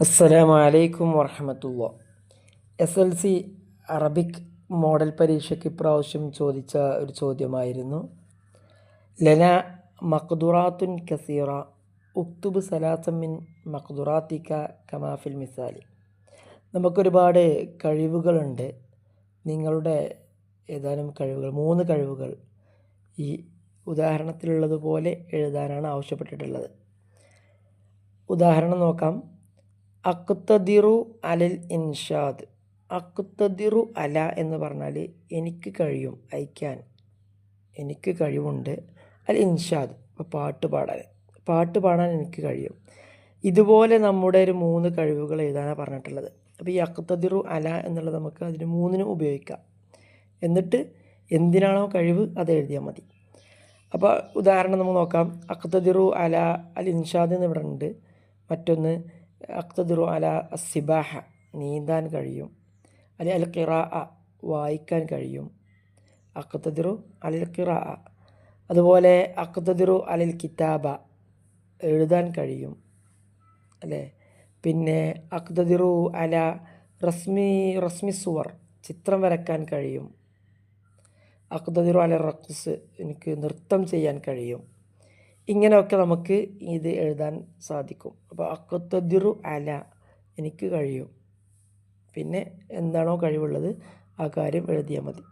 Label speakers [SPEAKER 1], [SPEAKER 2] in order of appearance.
[SPEAKER 1] അസ്സലാമു അലൈക്കും വറഹമത്തുള്ള. S L C Arabic model പരീക്ഷയ്ക്ക് ഇപ്രാവശ്യം ചോദിച്ച ഒരു ചോദ്യമായിരുന്നു. ലന മഖ്ദുറാത്തുൻ കസീറ ഉക്തുബ് സലാസമിൻ മഖ്ദുറാത്തിക്ക കമാഫിൽ മിസാലി. നമുക്കൊരുപാട് കഴിവുകളുണ്ട്. നിങ്ങളുടെ ഏതാനും കഴിവുകൾ മൂന്ന് കഴിവുകൾ ഈ ഉദാഹരണത്തിലുള്ളതുപോലെ എഴുതാനാണ് ആവശ്യപ്പെട്ടിട്ടുള്ളത്. ഉദാഹരണം നോക്കാം. അക്തദിറു അലൽ ഇൻഷാദ്. അക്തദിറു അല എന്ന് പറഞ്ഞാൽ എനിക്ക് കഴിയും അയക്കാൻ. എനിക്ക് കഴിവുണ്ട്. അൽ ഇൻഷാദ് ഇപ്പോൾ പാട്ട് പാടാൻ. പാട്ട് പാടാൻ എനിക്ക് കഴിയും. ഇതുപോലെ നമ്മുടെ ഒരു മൂന്ന് കഴിവുകൾ എഴുതാനാണ് പറഞ്ഞിട്ടുള്ളത്. അപ്പോൾ ഈ അക്തദിറു അല എന്നുള്ളത് നമുക്ക് അതിന് മൂന്നിനും ഉപയോഗിക്കാം. എന്നിട്ട് എന്തിനാണോ കഴിവ് അത് എഴുതിയാൽ മതി. അപ്പോൾ ഉദാഹരണം നമുക്ക് നോക്കാം. അക്തദിറു അല അൽ ഇൻഷാദ് എന്ന് ഇവിടെ ഉണ്ട്. മറ്റൊന്ന് അക്തദിറു അല സിബാഹ നീന്താൻ കഴിയും. അല്ലെ അൽ ഖിറാ വായിക്കാൻ കഴിയും. അക്തദിറു അലിൽ ഖിറാ അതുപോലെ അക്തദിറു അലിൽ കിതാബ എഴുതാൻ കഴിയും. അല്ലേ? പിന്നെ അക്തദിറു അല റസ്മി റസ്മി സുവർ ചിത്രം വരക്കാൻ കഴിയും. അക്തദിറു അല റക്സ് എനിക്ക് നൃത്തം ചെയ്യാൻ കഴിയും. ഇങ്ങനെയൊക്കെ നമുക്ക് ഇത് എഴുതാൻ സാധിക്കും. അപ്പോൾ അക്കത്തതിറു അല എനിക്ക് കഴിയും. പിന്നെ എന്താണോ കഴിവുള്ളത് ആ കാര്യം എഴുതിയാൽ മതി.